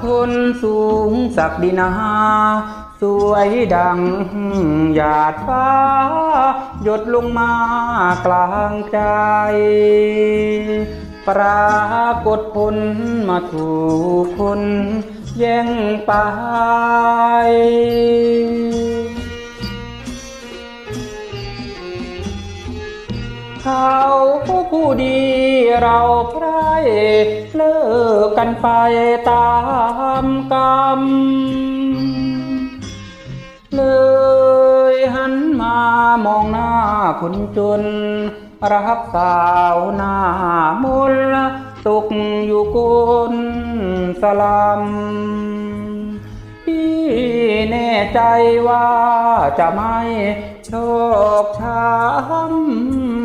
เคนสูงศักดินา สวยดังหยาดฟ้า หยดลงมากลางใจ ปรากฏผลมาถูกคนแย่งไปเขาผู้ดี เราใครเลิกกันไปตามกรรม เลยหันมามองหน้าคนจน รักสาวหน้ามนต์ตกอยู่กุนสลัมพี่แน่ใจว่าจะไม่โชคช้ำ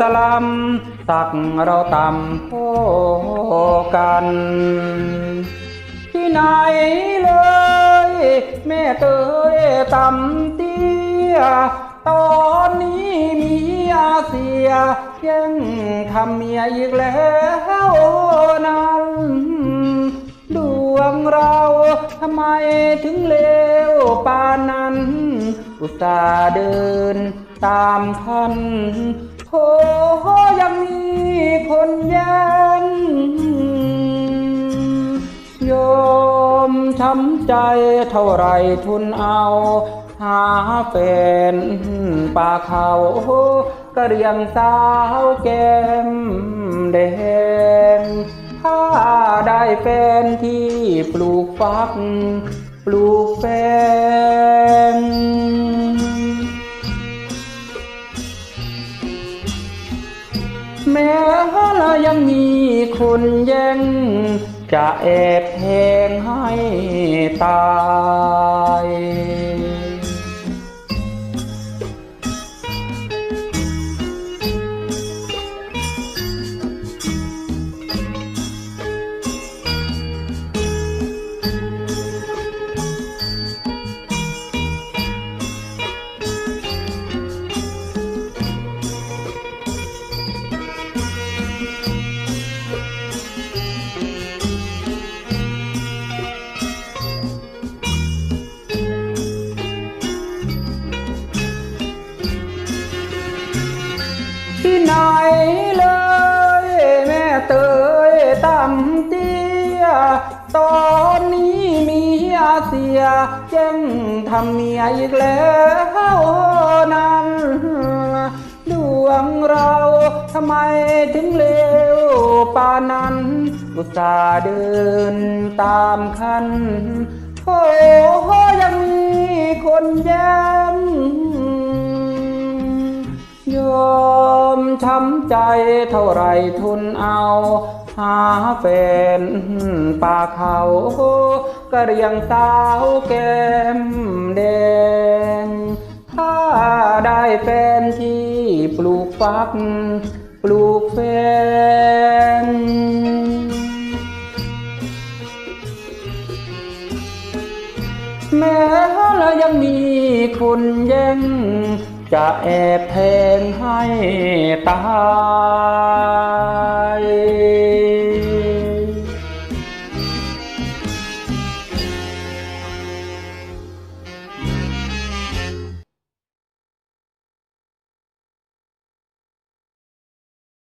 สลัมตักเราต่ำโพกันที่ไหนเลยแม่เตยต่ำเตี้ยตอนนี้มีอาเซียยังทำเมียอีกแล้วนั้นดวงเราทำไมถึงเลวปานนั้น อุตส่าห์เดินตามคัน โหยังมีคนแยันโยมช้ำใจเท่าไรทุนเอา หาแฟนป่าเขากระเรียงสาวแก้มแดงถ้าได้แฟนที่ปลูกฟัก ปลูกแฟน แม้ละยังมีคนแย่ง จะแอบแทงให้ตาย เซียแจ้งทำเมียอีกแล้วนั้นดวงเราทำไมถึงเลวปานนั้นอุตส่าห์เดินตามคันโอ้ยังมีคนแย้มยอมช้ำใจเท่าไรทุนเอา หาแฟนป่าเขา กระเรียงสาวแก้มแดง ถ้าได้แฟนที่ปลูกฟัก ปลูกแฟนแม้ละยังมีคนแย่งจะแอบแทงให้ตาย